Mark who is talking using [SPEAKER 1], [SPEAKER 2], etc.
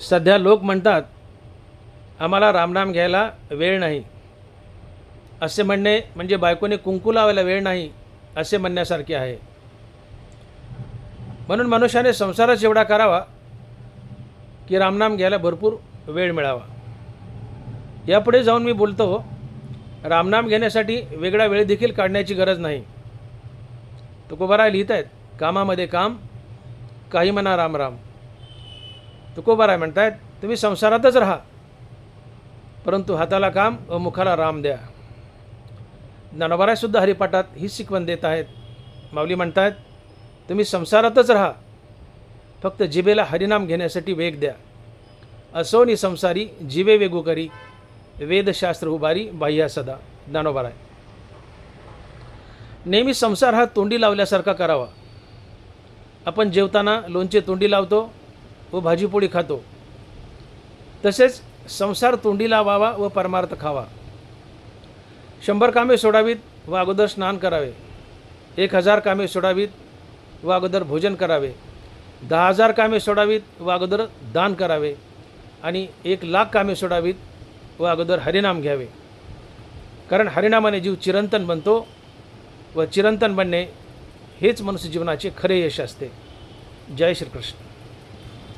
[SPEAKER 1] सध्या लोक म्हणतात आम्हाला रामनाम घ्यायला वेळ नाही. असे म्हणणे म्हणजे बायकोने कुंकू लावायला वेळ नाही असे म्हणण्यासारखे आहे. म्हणून मनुष्याने संसारच एवढा करावा की रामनाम घ्यायला भरपूर वेळ मिळावा. यापुढे जाऊन मी बोलतो रामनाम घेण्यासाठी वेगळा वेळ देखील काढण्याची गरज नाही. तुकोबाराय लिहित आहेत कामामध्ये काम काही म्हणा राम राम. तुकोबाराय म्हणतायत तुम्ही संसारातच राहा परंतु हाताला काम व मुखाला राम द्या. ज्ञानोबारायसुद्धा हरिपाठात हीच शिकवण देत आहेत. माऊली म्हणतायत तुम्ही संसारातच राहा फक्त जिभेला हरिनाम घेण्यासाठी वेग द्या. असोनी संसारी जिवे वेगू करी वेदशास्त्र उभारी बाह्या सदा. ज्ञानोबाराय. नेहमी संसार हा तोंडी लावल्यासारखा करावा. आपण जेवताना लोणचे तोंडी लावतो व भाजीपोळी खातो. तसेच संसार तोंडी लावावा व परमार्थ खावा. शंभर कामे सोडावीत व अगोदर स्नान करावे. एक हजार कामे सोडावीत व अगोदर भोजन करावे. दहा हजार कामे सोडावीत व अगोदर दान करावे. आणि एक लाख कामे सोडावीत व अगोदर हरिनाम घ्यावे. कारण हरिनामाने जीव चिरंतन बनतो व चिरंतन बनणे हेच मनुष्य जीवनाचे खरे यश असते. जय श्रीकृष्ण.